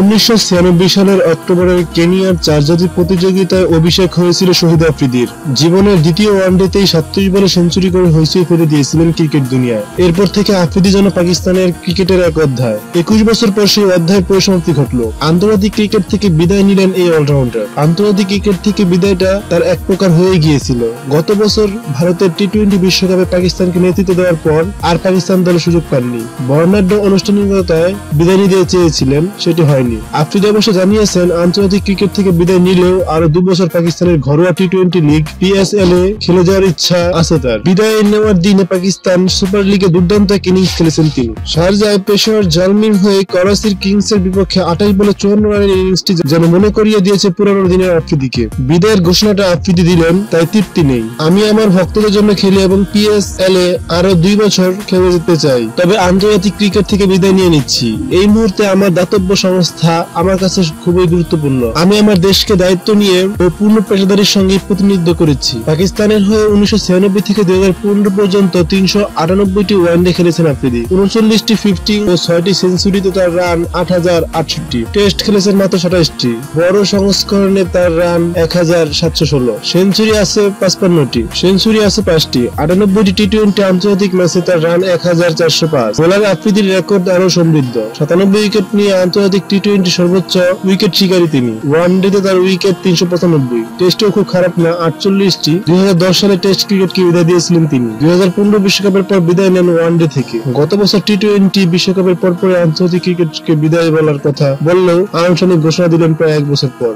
উনিশশো ছিয়ানব্বই সালের অক্টোবরের কেনিয়ার চারজাতি প্রতিযোগিতায় অভিষেক হয়েছিল শহীদ আফ্রিদির। জীবনের দ্বিতীয় ওয়ানডেতেই সাতত্রিশ বলে সেঞ্চুরি করে হইচই ফেলে দিয়েছিলেন ক্রিকেট দুনিয়ায়। এরপর থেকে আফ্রিদি যেন পাকিস্তানের ক্রিকেটের এক অধ্যায়। একুশ বছর পর সেই অধ্যায়ের পরিসমাপ্তি ঘটল। আন্তর্জাতিক ক্রিকেট থেকে বিদায় নিলেন এই অলরাউন্ডার। আন্তর্জাতিক ক্রিকেট থেকে বিদায়টা তার এক প্রকার হয়ে গিয়েছিল। গত বছর ভারতের টি টোয়েন্টি বিশ্বকাপে পাকিস্তানকে নেতৃত্ব দেওয়ার পর আর পাকিস্তান দলে সুযোগ পাননি। বর্ণাঢ্য আনুষ্ঠানিকতায় বিদায় নিতে চেয়েছিলেন সেটি হয়নি। আফ্রিদি অবশ্য জানিয়েছেন, আন্তর্জাতিক ক্রিকেট থেকে বিদায় নিলেও আরও দু বছর পাকিস্তানের ঘরোয়া টি টোয়েন্টি লিগ পিএসএল এ খেলে যাওয়ার ইচ্ছা আছে তার। বিদায় নেওয়ার দিনে পাকিস্তান সুপার লিগে দুর্দান্ত এক ইনিংস খেলেছেন তিনি। শারজায় পেশোয়ার জালমিন হয়ে করাচির কিংস এর বিপক্ষে আঠাশ বলে চুয়ান্ন রানের ইনিংসটি যেন মনে করিয়ে দিয়েছে পুরানো দিনের আফ্রিদিকে। বিদায়ের ঘোষণাটা আফ্রিদি দিলেন, তাই তৃপ্তি নেই। আমি আমার ভক্তদের জন্য খেলি এবং পিএসএল এ আরও দুই বছর খেলে যেতে চাই। তবে আন্তর্জাতিক ক্রিকেট থেকে বিদায় নিয়ে নিচ্ছি। এই মুহূর্তে আমার দাতব্য সংস্থা আমার কাছে খুবই গুরুত্বপূর্ণ। আমি আমার দেশকে দায়িত্ব নিয়ে ও পূর্ণ পেশাদারির সঙ্গে প্রতিনিধিত্ব করেছি। পাকিস্তানের হয়ে উনিশশো থেকে দুই পর্যন্ত তিনশো আটানব্বইটি ওয়ানডে খেলেছেন আফ্রিদি। উনচল্লিশটি, ফিফটি ও ছয়টি সেঞ্চুরিতে তার রান আট হাজার আটষট্টি। টেস্ট খেলেছেন মাত্র সাতাশটি। বড় সংস্করণে তার রান এক হাজার সাতশো ষোলো। সেঞ্চুরি আছে পাঁচপান্নটি। সেঞ্চুরি আছে পাঁচটি। আটানব্বইটি টি টোয়েন্টি আন্তর্জাতিক ম্যাচে তার রান এক হাজার চারশো পাঁচ। বোলার আফ্রিদির রেকর্ড আরও সমৃদ্ধ। সাতানব্বই উইকেট নিয়ে আন্তর্জাতিক টি টোয়েন্টি সর্বোচ্চ উইকেট শিকারী তিনি। ওয়ানডেতে তার উইকেট তিনশো পঁচানব্বই। টেস্টেও খুব খারাপ না, আটচল্লিশটি। দুই হাজার দশ সালে টেস্ট ক্রিকেটকে বিদায় দিয়েছিলেন তিনি। দুই হাজার বিশ্বকাপের পর বিদায় নেন ওয়ান ডে থেকে। গত বছর টি টোয়েন্টি বিশ্বকাপের পর পরে আন্তর্জাতিক ক্রিকেটকে বিদায় বলার কথা বললেও আনুষ্ঠানিক ঘোষণা দিলেন প্রায় এক বছর পর।